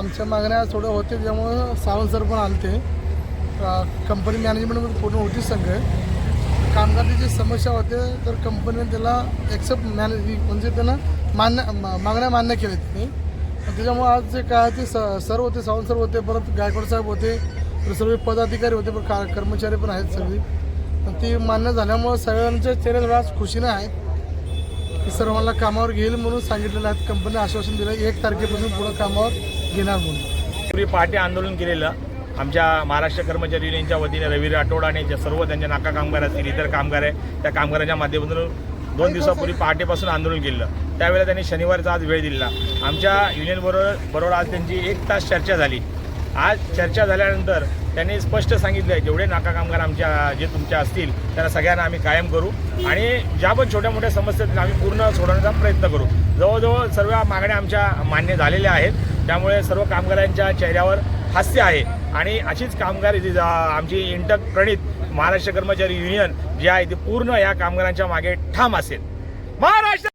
आमच्या मागण्या थोड्या होते त्यामुळं सावंत सर पण आणते कंपनी मॅनेजमेंटमध्ये पूर्ण होती संघ. कामगारांची जी समस्या होते तर कंपनीने त्याला एक्सेप्ट मॅनेज म्हणजे त्यांना मान्य मा- मागण्या मान्य केल्या त्यांनी त्याच्यामुळं त्याच्यामुळे आज जे काय ते स सर होते सावंत सर होते परत गायकवाड साहेब होते सर्व पदाधिकारी होते पण का कर्मचारी पण आहेत सगळी. पण ती मान्य झाल्यामुळं सगळ्यांच्या चेहऱ्यावर आज खुशीने आहेत की सर्वांना कामावर घेईल म्हणून सांगितलेलं आहे. कंपनी आश्वासन दिलं एक तारखेपासून पुढं कामावर घेणार म्हणून. पूर्वी पहाटे आंदोलन केलेलं आमच्या महाराष्ट्र कर्मचारी युनियनच्या वतीने रवी राठोड आणि सर्व त्यांच्या नाका कामगार असतील इतर कामगार आहे त्या कामगारांच्या माध्यमातून दोन दिवसापूर्वी पहाटेपासून आंदोलन केलं त्यावेळेला त्यांनी शनिवारचा आज वेळ दिला आमच्या युनियनबरोबर बरोबर आज त्यांची एक तास चर्चा झाली. आज चर्चा झाल्यानंतर त्यांनी स्पष्ट सांगितलं आहे जेवढे नाका कामगार आमच्या जे तुमच्या असतील त्यांना सगळ्यांना आम्ही कायम करू आणि ज्या पण छोट्या मोठ्या समस्या आहेत आम्ही पूर्ण सोडवण्याचा प्रयत्न करू. जवळजवळ सर्व मागण्या आमच्या मान्य झालेल्या आहेत. त्यामुळे सर्व कामगारांच्या चेहऱ्यावर हास्य आहे. आणि अशीच कामगार आमची इंटक प्रणित महाराष्ट्र कर्मचारी युनियन जी आहे ती पूर्ण या कामगारांच्या मागे ठाम असेल. महाराष्ट्र